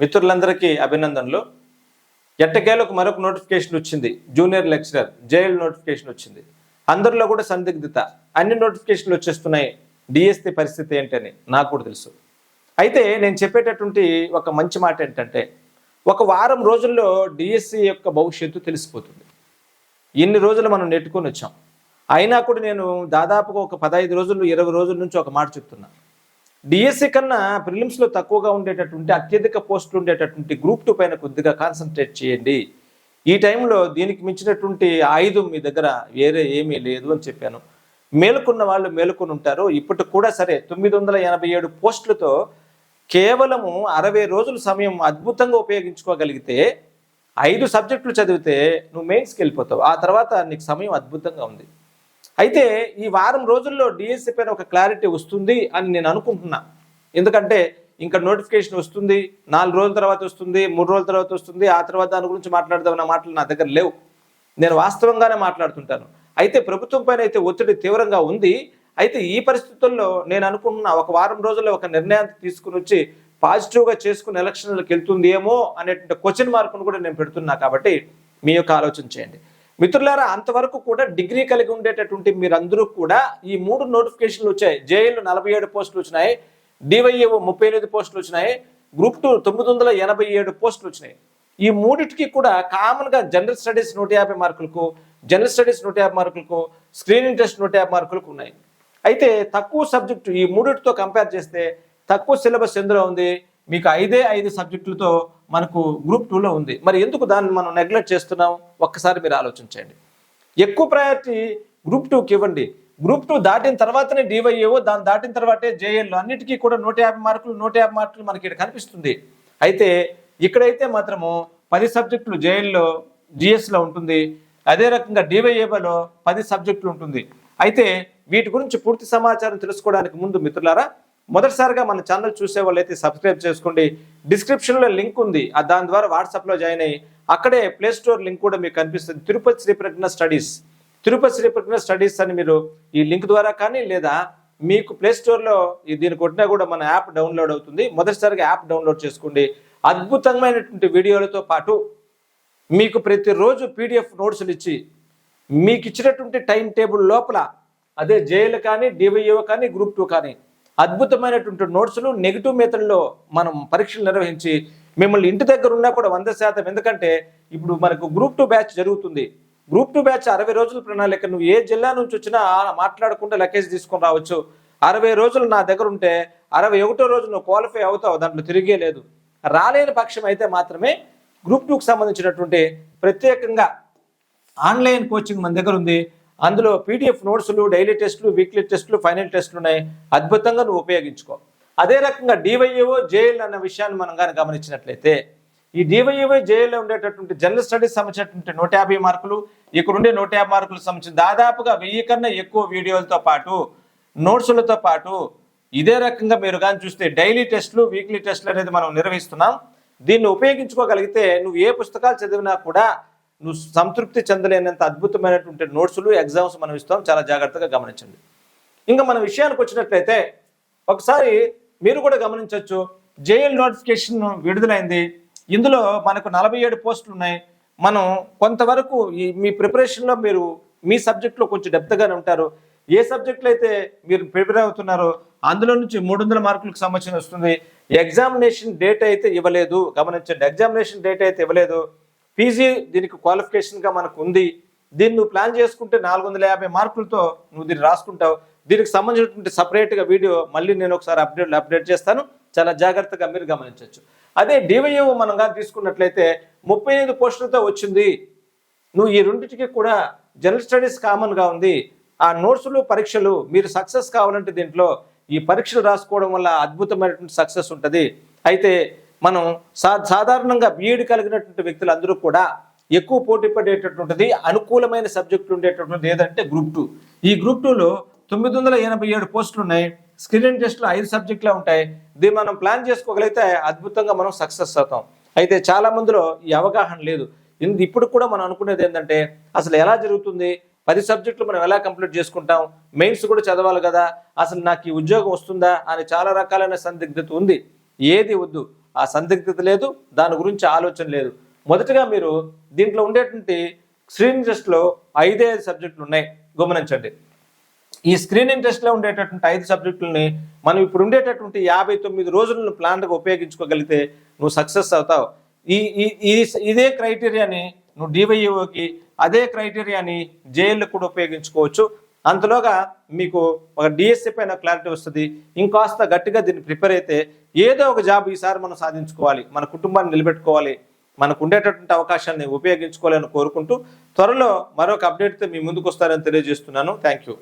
మిత్రులందరికీ అభినందనలు. ఎట్టకేలకు మరొక నోటిఫికేషన్ వచ్చింది. జూనియర్ లెక్చరర్ జైల్ నోటిఫికేషన్ వచ్చింది. అందరిలో కూడా సందిగ్ధత. అన్ని నోటిఫికేషన్లు వచ్చేస్తున్నాయి. డిఎస్సి పరిస్థితి ఏంటని నాకు కూడా తెలుసు. అయితే నేను చెప్పేటటువంటి ఒక మంచి మాట ఏంటంటే ఒక వారం రోజుల్లో డిఎస్సి యొక్క భవిష్యత్తు తెలిసిపోతుంది. ఇన్ని రోజులు మనం నెట్టుకొని వచ్చాం. అయినా కూడా నేను దాదాపుగా ఒక పదహైదు రోజులు ఇరవై రోజుల నుంచి ఒక మాట చెప్తున్నాను డిఎస్సి కన్నా ప్రిలిమ్స్లో తక్కువగా ఉండేటటువంటి అత్యధిక పోస్టులు ఉండేటటువంటి గ్రూప్ టూ పైన కొద్దిగా కాన్సన్ట్రేట్ చేయండి. ఈ టైంలో దీనికి మించినటువంటి ఆయుధం మీ దగ్గర వేరే ఏమీ లేదు అని చెప్పాను. మేలుకున్న వాళ్ళు మేలుకొని ఉంటారు. ఇప్పటికి కూడా సరే తొమ్మిది వందల ఎనభై ఏడు పోస్టులతో కేవలము అరవై రోజుల సమయం అద్భుతంగా ఉపయోగించుకోగలిగితే ఐదు సబ్జెక్టులు చదివితే నువ్వు మెయిన్స్కి వెళ్ళిపోతావు. ఆ తర్వాత నీకు సమయం అద్భుతంగా ఉంది. అయితే ఈ వారం రోజుల్లో డిఎస్సి పైన ఒక క్లారిటీ వస్తుంది అని నేను అనుకుంటున్నా. ఎందుకంటే ఇంకా నోటిఫికేషన్ వస్తుంది నాలుగు రోజుల తర్వాత వస్తుంది మూడు రోజుల తర్వాత వస్తుంది ఆ తర్వాత దాని గురించి మాట్లాడదామన్న మాటలు నా దగ్గర లేవు. నేను వాస్తవంగానే మాట్లాడుతుంటాను. అయితే ప్రభుత్వం పైన అయితే ఒత్తిడి తీవ్రంగా ఉంది. అయితే ఈ పరిస్థితుల్లో నేను అనుకుంటున్నా ఒక వారం రోజుల్లో ఒక నిర్ణయాన్ని తీసుకుని వచ్చి పాజిటివ్గా చేసుకుని ఎలక్షన్లకు వెళ్తుంది ఏమో అనేటువంటి క్వశ్చన్ మార్కును కూడా నేను పెడుతున్నా కాబట్టి మీ యొక్క ఆలోచన చేయండి. మిత్రులారా అంతవరకు కూడా డిగ్రీ కలిగి ఉండేటటువంటి మీరందరూ కూడా ఈ మూడు నోటిఫికేషన్లు వచ్చాయి. జేఎల్ నలభై ఏడు పోస్టులు వచ్చినాయి. డివైఏఓ ముప్పై ఎనిమిది పోస్టులు వచ్చినాయి. గ్రూప్ టూ తొమ్మిది వందల ఎనభై ఏడు పోస్టులు వచ్చినాయి. ఈ మూడిటికి కూడా కామన్గా జనరల్ స్టడీస్ నూట యాభై మార్కులకు జనరల్ స్టడీస్ నూట యాభై మార్కులకు స్క్రీనింగ్ టెస్ట్ నూట యాభై మార్కులకు ఉన్నాయి. అయితే తక్కువ సబ్జెక్టు ఈ మూడిటితో కంపేర్ చేస్తే తక్కువ సిలబస్ ఎందులో ఉంది? మీకు ఐదే ఐదు సబ్జెక్టులతో మనకు గ్రూప్ టూలో ఉంది. మరి ఎందుకు దాన్ని మనం నెగ్లెక్ట్ చేస్తున్నాం? ఒక్కసారి మీరు ఆలోచించండి. ఎక్కువ ప్రయారిటీ గ్రూప్ టూకి ఇవ్వండి. గ్రూప్ టూ దాటిన తర్వాతనే డివైఏఓ దాన్ని దాటిన తర్వాతే జేఎల్ అన్నిటికీ కూడా నూట యాభై మార్కులు నూట యాభై మార్కులు మనకి ఇక్కడ కనిపిస్తుంది. అయితే ఇక్కడైతే మాత్రము పది సబ్జెక్టులు జేఎల్లో జిఎస్లో ఉంటుంది. అదే రకంగా డివైఏబలో పది సబ్జెక్టులు ఉంటుంది. అయితే వీటి గురించి పూర్తి సమాచారం తెలుసుకోవడానికి ముందు మిత్రులారా మొదటిసారిగా మన ఛానల్ చూసే వాళ్ళైతే సబ్స్క్రైబ్ చేసుకోండి. డిస్క్రిప్షన్లో లింక్ ఉంది. ఆ దాని ద్వారా వాట్సాప్లో జాయిన్ అయ్యి అక్కడే ప్లే స్టోర్ లింక్ కూడా మీకు కనిపిస్తుంది. తిరుపతి శ్రీ ప్రజ్ఞ స్టడీస్ తిరుపతి శ్రీ ప్రజ్ఞ స్టడీస్ అని మీరు ఈ లింక్ ద్వారా కానీ లేదా మీకు ప్లే స్టోర్లో దీన్ని కొట్టినా కూడా మన యాప్ డౌన్లోడ్ అవుతుంది. మొదటిసారిగా యాప్ డౌన్లోడ్ చేసుకోండి. అద్భుతమైనటువంటి వీడియోలతో పాటు మీకు ప్రతిరోజు పీడిఎఫ్ నోట్స్లు ఇచ్చి మీకు ఇచ్చినటువంటి టైం టేబుల్ లోపల అదే జైలు కానీ డివైఓ కానీ గ్రూప్ టూ కానీ అద్భుతమైనటువంటి నోట్స్లు నెగిటివ్ మెథడ్లో మనం పరీక్షలు నిర్వహించి మిమ్మల్ని ఇంటి దగ్గర ఉన్నా కూడా వంద శాతం. ఎందుకంటే ఇప్పుడు మనకు గ్రూప్ టూ బ్యాచ్ జరుగుతుంది. గ్రూప్ టూ బ్యాచ్ అరవై రోజుల ప్రణాళిక. నువ్వు ఏ జిల్లా నుంచి వచ్చినా మాట్లాడకుండా లగేజ్ తీసుకొని రావచ్చు. అరవై రోజులు నా దగ్గర ఉంటే అరవై ఒకటో రోజు నువ్వు క్వాలిఫై అవుతావు. దాంట్లో తిరిగే లేదు. రాలేని పక్షం అయితే మాత్రమే గ్రూప్ టూకి సంబంధించినటువంటి ప్రత్యేకంగా ఆన్లైన్ కోచింగ్ మన దగ్గర ఉంది. అందులో పీడిఎఫ్ నోట్స్లు డైలీ టెస్టులు వీక్లీ టెస్టులు ఫైనల్ టెస్టులు ఉన్నాయి. అద్భుతంగా నువ్వు ఉపయోగించుకో. అదే రకంగా డివైఏఓ జేఎల్ అన్న విషయాన్ని మనం కానీ గమనించినట్లయితే ఈ డివైఏఓ జేఎల్లో ఉండేటటువంటి జనరల్ స్టడీస్ సంబంధించినటువంటి నూట యాభై మార్కులు ఇక్కడ ఉండే నూట యాభై మార్కులు సంబంధించి దాదాపుగా వెయ్యి కన్నా ఎక్కువ వీడియోలతో పాటు నోట్సులతో పాటు ఇదే రకంగా మీరు కానీ చూస్తే డైలీ టెస్టులు వీక్లీ టెస్టులు అనేది మనం నిర్వహిస్తున్నాం. దీన్ని ఉపయోగించుకోగలిగితే నువ్వు ఏ పుస్తకాలు చదివినా కూడా నువ్వు సంతృప్తి చెందలేనంత అద్భుతమైనటువంటి నోట్స్లు ఎగ్జామ్స్ మనం ఇస్తాం. చాలా జాగ్రత్తగా గమనించండి. ఇంకా మన విషయానికి వచ్చినట్లయితే ఒకసారి మీరు కూడా గమనించవచ్చు జేఎల్ నోటిఫికేషన్ విడుదలైంది. ఇందులో మనకు నలభై ఏడు పోస్టులు ఉన్నాయి. మనం కొంతవరకు ఈ మీ ప్రిపరేషన్లో మీరు మీ సబ్జెక్ట్లో కొంచెం డెప్త్గానే ఉంటారు. ఏ సబ్జెక్టులు అయితే మీరు ప్రిపేర్ అవుతున్నారో అందులో నుంచి మూడు వందల మార్కులకు సంబంధించిన వస్తుంది. ఎగ్జామినేషన్ డేట్ అయితే ఇవ్వలేదు. గమనించండి. ఎగ్జామినేషన్ డేట్ అయితే ఇవ్వలేదు. పీజీ దీనికి క్వాలిఫికేషన్గా మనకు ఉంది దీన్ని నువ్వు ప్లాన్ చేసుకుంటే నాలుగు వందల యాభై మార్కులతో నువ్వు దీన్ని రాసుకుంటావు. దీనికి సంబంధించినటువంటి సపరేట్గా వీడియో మళ్ళీ నేను ఒకసారి అప్డేట్ అప్డేట్ చేస్తాను. చాలా జాగ్రత్తగా మీరు గమనించవచ్చు. అదే డివైఓ మనం కానీ తీసుకున్నట్లయితే ముప్పై ఐదు పోస్టులతో వచ్చింది. నువ్వు ఈ రెండింటికి కూడా జనరల్ స్టడీస్ కామన్గా ఉంది. ఆ నోట్సులు పరీక్షలు మీరు సక్సెస్ కావాలంటే దీంట్లో ఈ పరీక్షలు రాసుకోవడం వల్ల అద్భుతమైనటువంటి సక్సెస్ ఉంటుంది. అయితే మనం సా సాధారణంగా బీఈడి కలిగినటువంటి వ్యక్తులు అందరూ కూడా ఎక్కువ పోటీ పడేటటువంటిది అనుకూలమైన సబ్జెక్టులు ఉండేటటువంటిది ఏదంటే గ్రూప్ టూ. ఈ గ్రూప్ టూలో తొమ్మిది వందల ఎనభై ఏడు పోస్టులు ఉన్నాయి. స్క్రీనింగ్ టెస్ట్లో ఐదు సబ్జెక్టులే ఉంటాయి. దీన్ని మనం ప్లాన్ చేసుకోగలిగితే అద్భుతంగా మనం సక్సెస్ అవుతాం. అయితే చాలా మందిలో ఈ అవగాహన లేదు. ఇప్పుడు కూడా మనం అనుకునేది ఏంటంటే అసలు ఎలా జరుగుతుంది? పది సబ్జెక్టులు మనం ఎలా కంప్లీట్ చేసుకుంటాం? మెయిన్స్ కూడా చదవాలి కదా. అసలు నాకు ఈ ఉద్యోగం వస్తుందా? అని చాలా రకాలైన సందిగ్ధత ఉంది. ఏది వద్దు. ఆ సందిగ్ధత లేదు దాని గురించి ఆలోచన లేదు. మొదటగా మీరు దీంట్లో ఉండేటువంటి స్క్రీనింగ్ టెస్ట్లో ఐదే సబ్జెక్టులు ఉన్నాయి. గమనించండి. ఈ స్క్రీనింగ్ టెస్ట్లో ఉండేటటువంటి ఐదు సబ్జెక్టులని మనం ఇప్పుడు ఉండేటటువంటి యాభై తొమ్మిది రోజులను ప్లాన్గా ఉపయోగించుకోగలిగితే నువ్వు సక్సెస్ అవుతావు. ఈ ఈ ఈ- ఇదే క్రైటీరియాని నువ్వు డివైఓకి అదే క్రైటీరియాని జైల్లో కూడా ఉపయోగించుకోవచ్చు. అంతలోగా మీకు ఒక డిఎస్సి పైన క్లారిటీ వస్తుంది. ఇంకాస్త గట్టిగా దీన్ని ప్రిపేర్ అయితే ఏదో ఒక జాబ్ ఈసారి మనం సాధించుకోవాలి. మన కుటుంబాన్ని నిలబెట్టుకోవాలి. మనకు ఉండేటటువంటి అవకాశాన్ని ఉపయోగించుకోవాలని కోరుకుంటూ త్వరలో మరొక అప్డేట్తో మీ ముందుకు వస్తారని తెలియజేస్తున్నాను. Thank you